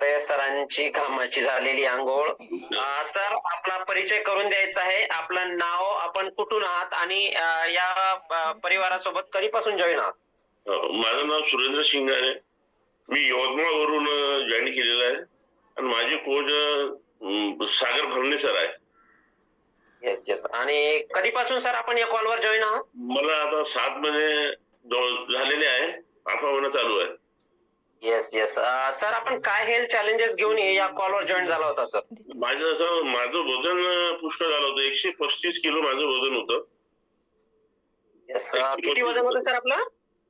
वाटतंय सरांची घामाची झालेली आंघोळ. सर आपला परिचय करून द्यायचा आहे. आपलं नाव आपण कुठून आहात आणि या परिवारासोबत कधीपासून जॉईन आहात? माझं नाव सुरेंद्र शिंगारे. मी यवतमाळवरून जॉईन केलेलं आहे. आणि माझे कोच सागर भरणे सर आहे. येस येस आणि कधीपासून सर आपण या कॉलवर जॉईन आहात? मला आता सात महिने झालेले आहे. आठवा महिना चालू आहे. येस येस सर आपण काय हेल्थ चॅलेंजेस घेऊन या कॉलवर जॉईन झाला होता सर माझं असं माझं वजन पुष्कळ झालं होतं. एकशे पस्तीस किलो माझं वजन होतं. येस किती वजन होतं सर आपलं?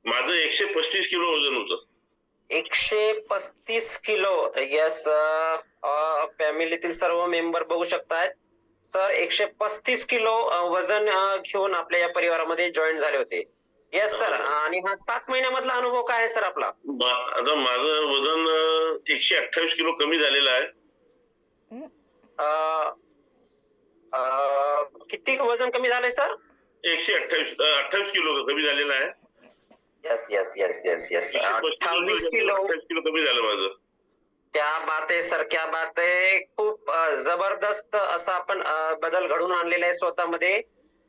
माझं एकशे पस्तीस किलो वजन होतं. एकशे पस्तीस किलो. यस फॅमिलीतील सर्व मेंबर बघू शकतायत. सर एकशे पस्तीस किलो अ, वजन अ, घेऊन आपल्या या परिवारामध्ये जॉईन झाले होते. येस सर आणि हा सात महिन्यामधला अनुभव काय आहे सर आपला? आता माझं वजन एकशे अठ्ठावीस किलो कमी झालेलं आहे. अ, अ, किती वजन कमी झालंय सर एकशे अठ्ठावीस अठ्ठावीस किलो कमी झालेलं आहे. Yes yes yes yes yes अठ्ठावीस किलो. अठ्ठावीस किलो कमी झालं माझं. क्या बात आहे सर क्या बात आहे. खूप अ, जबरदस्त असा आपण अ, बदल घडून आणलेला आहे स्वतःमध्ये.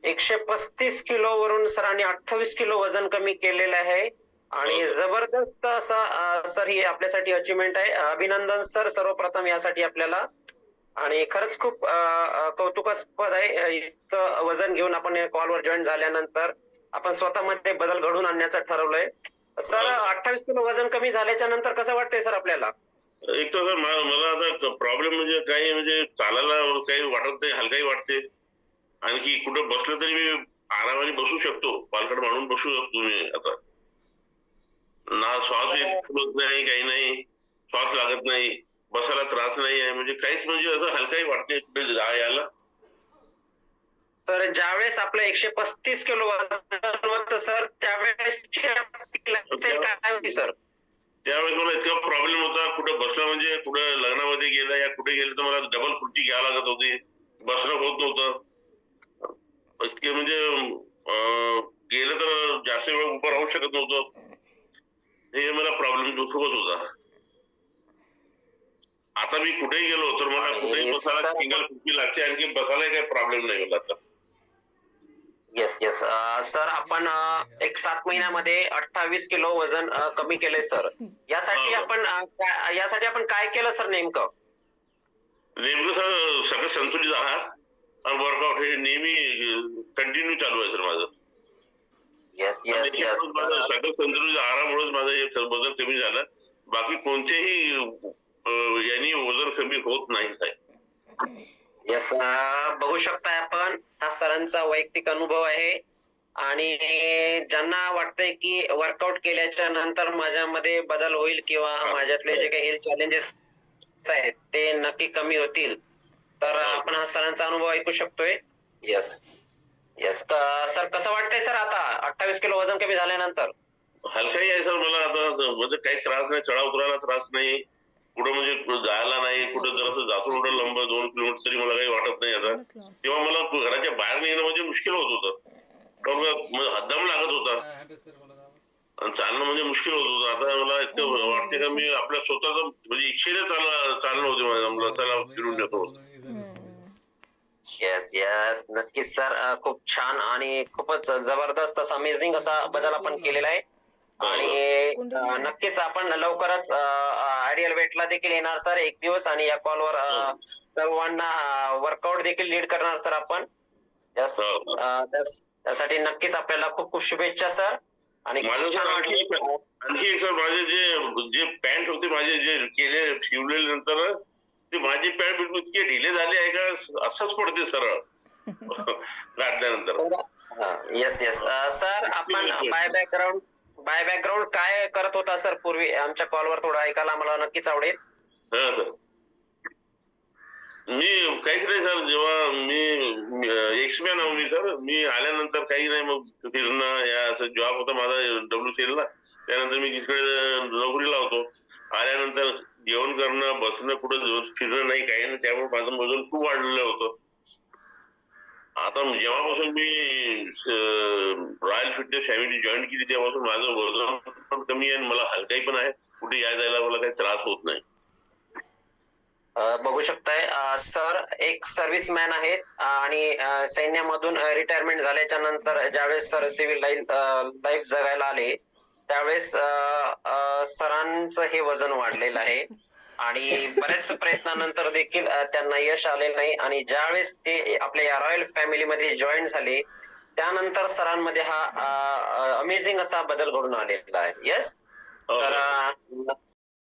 एकशे पस्तीस किलो वरून सरांनी अठ्ठावीस किलो वजन कमी केलेलं आहे. आणि. जबरदस्त असा सर ही आपल्यासाठी अचिव्हमेंट आहे. अभिनंदन सर सर्वप्रथम यासाठी आपल्याला. आणि खरंच खूप कौतुकास्पद आहे. इतकं वजन घेऊन आपण कॉलवर जॉईन झाल्यानंतर आपण स्वतःमध्ये बदल घडून आणण्याचं ठरवलंय. सर हो. अठ्ठावीस किलो वजन कमी झाल्याच्यानंतर कसं वाटतंय सर आपल्याला? एक तर सर मला आता प्रॉब्लेम म्हणजे काही म्हणजे चालायला काही वाटत नाही हलकाही वाटते. आणखी कुठं बसलं तरी मी आरामाने बसू शकतो. पालखड मांडून बसू शकतो मी आता. ना श्वास येत नाही काही नाही. श्वास लागत नाही. बसायला त्रास नाही आहे. म्हणजे काहीच म्हणजे असं हलकाही वाटते यायला. सर ज्यावेळेस आपलं एकशे पस्तीस किलो वजन होतं सर त्यावेळेस सर? त्यावेळेस मला इतका प्रॉब्लेम होता. कुठं बसणं म्हणजे कुठं लग्नामध्ये गेलं या कुठे गेलं तर मला डबल खुर्ची घ्यावं लागत होती. बसणं होत नव्हतं. इतके म्हणजे गेलं तर जास्त वेळ उभं राहू शकत नव्हतं. हे मला प्रॉब्लेम खूपच होता. आता मी कुठेही गेलो तर मला कुठेही बसायला सिंगल खुर्ची लागते आणखी बसायला काही प्रॉब्लेम नाही मला आता. येस येस सर आपण एक सात महिन्यामध्ये अठ्ठावीस किलो वजन कमी केलंय सर यासाठी हो. आपण अ, काय- यासाठी आपण काय केलं सर नेमकं? नेमकं सर सगळं संतुलित आहार. आणि वर्कआउट हे नेहमी कंटिन्यू चालू आहे सर माझं. येस येस येस माझं हे वजन कमी झालं. बाकी कोणतेही यांनी वजन कमी होत नाही साहेब. येस बघू शकताय आपण हा सरांचा वैयक्तिक अनुभव आहे. आणि ज्यांना वाटतंय की वर्कआउट केल्याच्यानंतर माझ्यामध्ये बदल होईल किंवा. माझ्यातले जे काही हेल्थ चॅलेंजेस आहेत ते नक्की कमी होतील. तर. आपण हा सरांचा अनुभव ऐकू शकतोय. येस येस सर कसं वाटतंय सर आता? अठ्ठावीस किलो वजन कमी झाल्यानंतर. हलकाही आहे सर मला आता म्हणजे काही त्रास नाही चढा उतरायला त्रास नाही. कुठं म्हणजे जायला नाही कुठं जरासं जातो एवढं लंब दोन किलोमीटर तरी मला काही वाटत नाही आता. तेव्हा मला घराच्या बाहेर निघणं म्हणजे मुश्किल होत होतं. हद्दम लागत होता. आणि चालणं म्हणजे मुश्किल होत होतं. आता मला इतकं वाटते का मी आपल्या स्वतःच म्हणजे इच्छेने चालणं चालणं होते मला चला फिरून येतो येस येस नक्कीच सर खूप छान आणि खूपच जबरदस्त असा अमेझिंग असा बदल आपण केलेला आहे. आणि नक्कीच आपण लवकरच आयडियल वेटला देखील येणार सर एक दिवस आणि या कॉलवर सर्वांना वर्कआउट देखील लीड करणार सर आपण. हो. त्यासाठी नक्कीच आपल्याला खूप खूप शुभेच्छा सर आणि आणखी एक सर माझे जे जे पॅन्ट होते माझे जे केले शिवले नंतर ते माझे पॅन्ट बिलकुल इतके ढिले झाले आहे का? असंच पडते सरळ घातल्यानंतर. येस येस सर आपण बाय बॅकग्राऊंड बाय बॅकग्राऊंड काय करत होता सर पूर्वी? आमच्या कॉलवर थोडं ऐकायला मला नक्कीच आवडेल. हा सर. मी काहीच नाही सर जेव्हा मी एक्समॅन आहो मी सर. मी आल्यानंतर काही नाही मग फिरणं या असं जॉब होता माझा डब्ल्यू सी ला. त्यानंतर मी जिकडे नोकरीला होतो. आल्यानंतर जेवण करणं बसणं कुठं फिरणं नाही काही नाही. त्यामुळे माझं वजन खूप वाढलेलं होतं. आता जेव्हापासून मी रॉयल फिटनेस फॅमिली जॉईन केली तेव्हापासून माझं वजन पण कमी आहे आणि मला हलकाही पण आहे. कुठे या जायला मला काही त्रास होत नाही. बघू शकताय. सर एक सर्व्हिसमॅन आहेत अ, आणि सैन्यामधून रिटायरमेंट झाल्याच्यानंतर ज्यावेळेस सर सिव्हिल लाईफ जगायला आले त्यावेळेस सरांचं हे वजन वाढलेलं आहे. आणि बऱ्याच प्रयत्नानंतर देखील त्यांना यश आलेलं नाही आणि ज्यावेळेस ते आपल्या या रॉयल फॅमिलीमध्ये जॉईन झाले त्यानंतर सरांमध्ये हा अमेझिंग असा बदल घडून आलेला आहे. येस हो. तर अ,